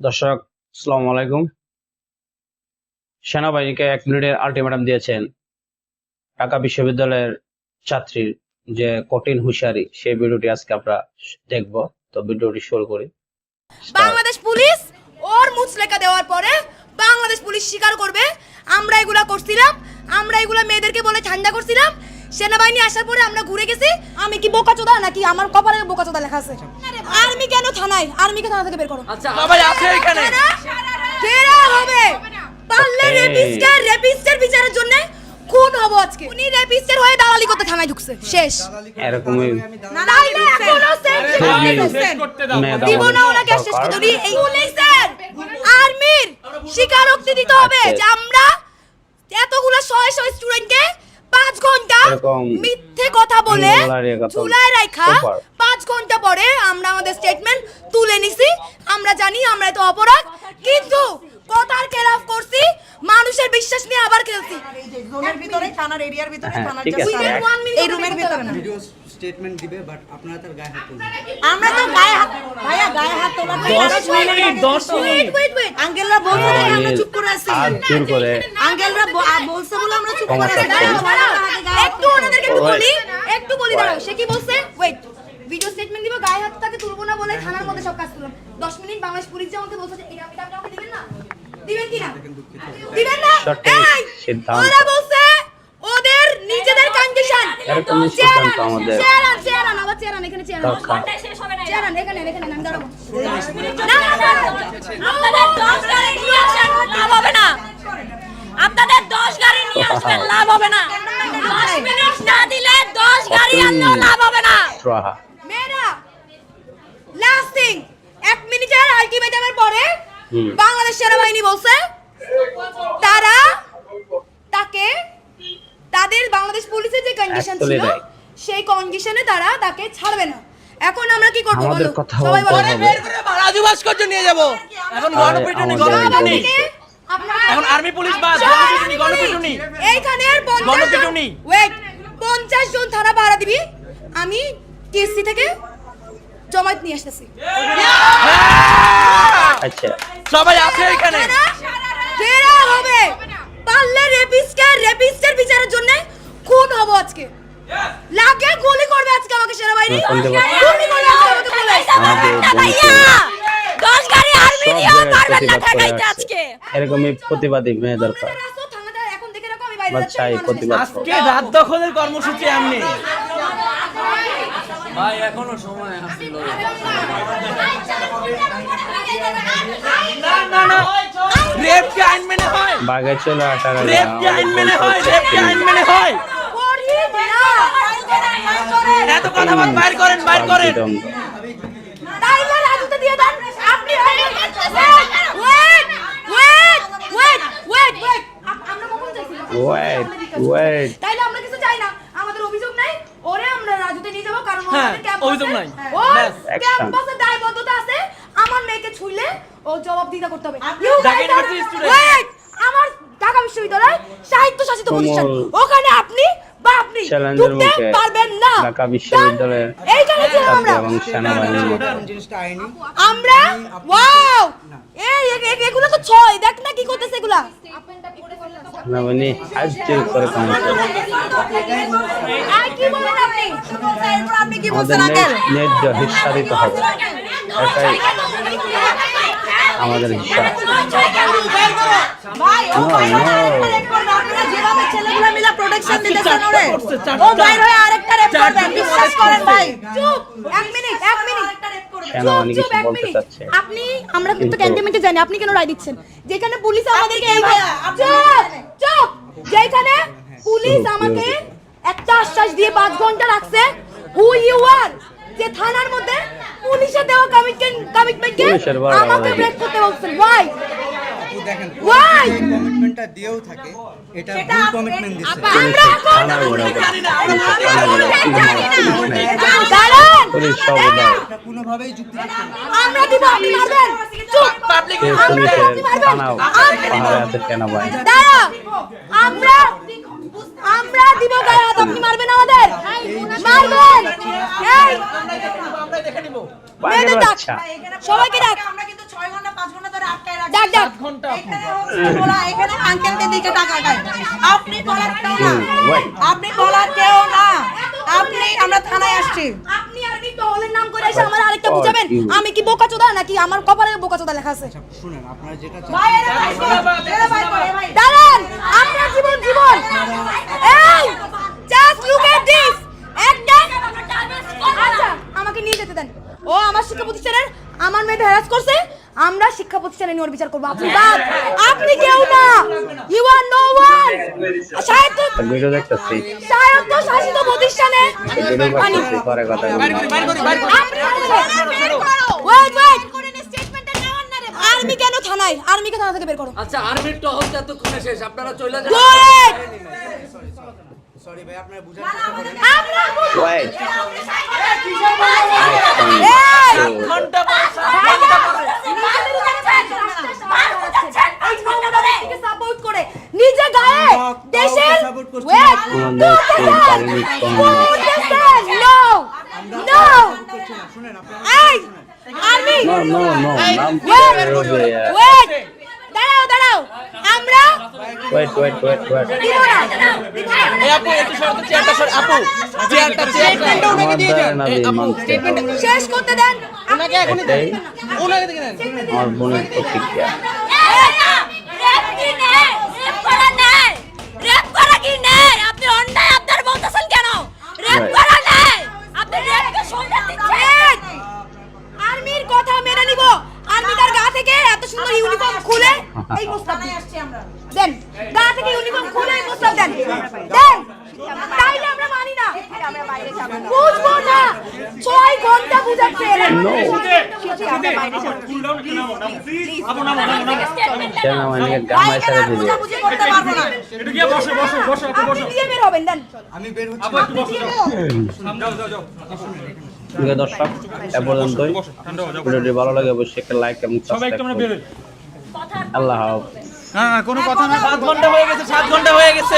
দর্শক সালাম আলাইকুম। সেনাবাহিনীকে এক মিনিটের আলটিমেটাম দিয়েছেন ঢাকা বিশ্ববিদ্যালয়ের ছাত্রীর যে কঠিন হুঁশিয়ারি, সেই ভিডিওটি আজকে আমরা দেখব। তো ভিডিওটি শুরু করি। বাংলাদেশ পুলিশ ওর মুচলেকা দেওয়ার পরে বাংলাদেশ পুলিশ স্বীকার করবে, আমরা এগুলা করছিলাম, আমরা এগুলা মেয়েদেরকে বলে ঠান্ডা করছিলাম সেনাবাহিনী আসার পরে আমরা ঘুরে গেছি। আমি কি বোকাচোদা নাকি? আমার কপালে বোকাচোদা লেখা আছে। আর্মি কেন থানায়? আর্মিকে থানা থেকে বের করো? সবাই আছে এখানে। ফেরা হবে? পারলে রেপিস্টার রেপিস্টার বিচারের জন্য খুন হব আজকে। উনি রেপিস্টার হয়ে দালালি করতে থানায় ঢুকছে। শেষ। এখনও দিব না ওনাকে এই পুলিশের আর্মির স্বীকারোক্তি দিতে হবে আচ্ছা। যে আমরা এতগুলো শয়ে শয়ে স্টুডেন্টকে পাঁচ ঘণ্টা মিথ্যে কথা বলে চুলায় রাখা পাঁচ ঘণ্টা পরে আমরা আমাদের স্টেটমেন্ট তুলে নিছি। আমরা জানি আমরা তো অপরাধ কিন্তু কথার খেলাফ করছি মানুষের বিশ্বাস নিয়ে আবার খেলছি। জোনের ভিতরে থানার এরিয়ার ভিতরে হ্যাঁ, থানার এই রুমের ভিতরে না। স্টেটমেন্ট দিবে বাট আপনারা তার গায়ে হাত তুলবেন আমরা তো গায়ে হাত ভাইয়া গায়ে হাত তোলা দশ মিনিট দশ মিনিট। Wait, wait, wait. আঙ্কেলরা বলছে আমরা চুপ করে আছি। জোর করে। আঙ্কেলরা বলছে বলে আমরা চুপ করে আছি। একটু ওনাদেরকে একটু বলি একটু বলি দাঁড়াও। সে কি বলছে? ওয়েট ভিডিও স্টেটমেন্ট দিব গায়ে হাত তাকে তুলবো না বলে থানার মধ্যে সব কাজ করলাম। 10 মিনিট বাংলাদেশ পুলিশ যে আমাকে বলছে যে এটা আপনি আমাকে দিবেন না? দিবেন কি না দিবেন না? এই সিদ্ধান্ত। ওরা বলছে ওদের নিজেদের কন্ডিশন এরকমই সিদ্ধান্ত আমাদের চেয়ারান চেয়ারান আবার চেয়ারান এখানে চেয়ারান দরকার। চেয়ারান এখানে এখানে আমি দাঁড়াবো না না না আপনাদের দশ গাড়ি নিয়ে আসেন লাভ হবে না আপনাদের দশ গাড়ি নিয়ে আসবেন লাভ হবে না দশ মিনিট না দিলে দশ গাড়ি আনলেও লাভ হবে না মেয়েরা লাস্ট থিং এক মিনিটের আলটিমেটামের পরে। বাংলাদেশ সেনাবাহিনী বলছে তারা তাকে তাদের বাংলাদেশ পুলিশের যে কন্ডিশন ছিল সেই কন্ডিশনে তারা তাকে ছাড়বে না এখন আমরা কি করব বলো সবাই বলো হবে। রাজু ভাস্কর্য নিয়ে যাব এখন গণপিটুনি গণপিটুনি এখন আর্মি পুলিশ বাদ গণপিটুনি গণপিটুনি এইখানের গণপিটুনি। ওয়েট পঞ্চাশ জন থানা ভাড়া দিবি আমি টিএসসি থেকে জমায়েত নিয়ে আসতেছি আচ্ছা সবাই আছে এখানে হবে পারলে রেপিস্টার রেপিস্টার বিচারের জন্য খুন হব আজকে। লাগে গুলি করবে আজকে আমাকে সেনাবাহিনী। গুলি করবে আজকে আমাকে দশ গাড়ি আর্মি জায়গায় পারবেন না ঠেকাইতে আজকে। এরকমই প্রতিবাদী মেয়ে দরকার। আজকে রাত দখলের কর্মসূচি এমনি। ভাই এখনও সময় আছে। না না না। রেপ কি আইন মেনে হয়? বাঘে চলে আসার রেপ কি আইন মেনে হয়? রেপ কি আইন মেনে হয়। এত কথা বাদ বাইর করেন বাইর করেন। তাইলে রাজুতে দিয়ে দেন। আপনি Wait, wait, wait, wait, wait. আমরা কখন চাইছিলাম? Wait, wait. তাইলে আমরা কিছু চাই না। আমাদের অভিযোগ নাই ওরে আমরা রাজুতে নিয়ে যাব কারণ হ্যাঁ, আমাদের ক্যাম্পাসে- অভিযোগ নাই। ওর ক্যাম্পাসে দায়বদ্ধতা আছে। আমার মেয়েকে ছুইলে ও জবাব দিতে করতে হবে। আমার ঢাকা বিশ্ববিদ্যালয় সাহিত্য শাসিত প্রতিষ্ঠান। ওখানে আপনি আপনি চ্যালেঞ্জের মুখে পারবেন না। ঢাকা বিশ্ববিদ্যালয়ের এইখানে ছিলাম আমরা এবং আইনি। আমরা ওয়াও! এই এগুলো তো ছয়। দেখ না কি করতেছে এগুলা। সেনাবাহিনী হাত জোর করে কামাচ্ছে আর কি বলেন আপনি? এরপর আপনি? কি আমাদের ন্যায্য হিস্সা দিতে হবে। এটাই আমাদের হয়ে হয়ে। চাচ্ছে? আপনি আমরা কিন্তু ক্যান্টনমেন্টে জানি আপনি কেন রায় দিচ্ছেন? যেখানে পুলিশ আমাদেরকে এই ভাইয়া, আপনি চুপ চুপ। যেখানে পুলিশ আমাকে চুপ। একটা আশ্বাস দিয়ে পাঁচ ঘণ্টা রাখছে হু ইউ আর যে থানার মধ্যে পুলিশের দেওয়া কমিটমেন্ট কমিটমেন্টকে আমাকে ব্রেক করতে বলছেন। Y Why? কমিটমেন্টটা দিয়েও থাকে এটা ভুল কমিটমেন্ট দিচ্ছে। আমরা কোনো পুলিশ সব। কোনোভাবেই যুক্তিযুক্ত আমরা দিব আপনি মারবেন। চুপ। পাবলিক সে পুলিশের পাহাড়ে আছে সেনাবাহিনী দাঁড়া আমরা আমরা দিব গায়ে হাত আপনি মারবেন আমাদের? মারবেন! এই! আমরা দেখে নিব মেয়েদের ডাক। সবাইকে ডাক। আমরা কিন্তু 6 ঘণ্টা 5 ঘণ্টা ডাক ডাক। বলা? এখানে আঙ্কেলদের দিকে টাকা দেয়। আপনি বলার কেউ না। আপনি বলার কেউ না। আপনি আমরা থানায় আসছি। আপনি নাম করে এসে আমার আরেকটা বুঝাবেন? আমি কি বোকা চোদা নাকি? আমার কপালে বোকা চোদা লেখা আছে। শুনেন আপনারা যেটা দাঁড়ান আপনার জীবন জীবন। এই জাস্ট লুক এট দিস একটা আচ্ছা আমাকে নিয়ে যেতে দেন। ও আমার শিক্ষা প্রতিষ্ঠানের আমার মেয়েদের হ্যারাস করছে। আমরা শিক্ষা প্রতিষ্ঠানে নিয়ে ওর বিচার করব। আপনি বাদ। আপনি কেউ না। ইউ আর নো ওয়ান সাহিত্য শাসিত প্রতিষ্ঠানে ভিডিও পরে কথা বলব ওয়েট ওয়েট আর্মি কেন থানায়? আর্মিকে থানা থেকে বের করো? আচ্ছা আর্মির টহল এতক্ষণে শেষ। আপনারা চলে যান। সরি ভাই আপনারা বুঝার আমরা বুঝব। নো নো নো নাম ওয়েট দাঁড়াও দাঁড়াও আমরা ওয়েট ওয়েট ওয়েট ওয়েট দিব না এই আপু একটু শর্ত চেয়ারটা সর আপু চেয়ারটা চেয়ারটা আমাদের নাদি আপু স্টেটমেন্ট শেষ করতে দেন। ওনাকে দেখে দেন। আমার বোনের প্রতিক্রিয়া এই প্রস্তাব দিন। আসছি আমরা। দেন গা থেকে ইউনিফর্ম খুলে এই প্রস্তাব দেন দেন। তাইলে আমরা মানি না। বুঝব না। ছয় ঘণ্টা বুঝাচ্ছে এরা। আমি বের হচ্ছি। দর্শক এ পর্যন্তই। ভিডিওটি ভালো লাগে অবশ্যই একটা লাইক এবং সাবস্ক্রাইব আল্লাহ হাফেজ। হ্যাঁ কোনো কথা না। সাত ঘণ্টা হয়ে গেছে সাত ঘণ্টা হয়ে গেছে।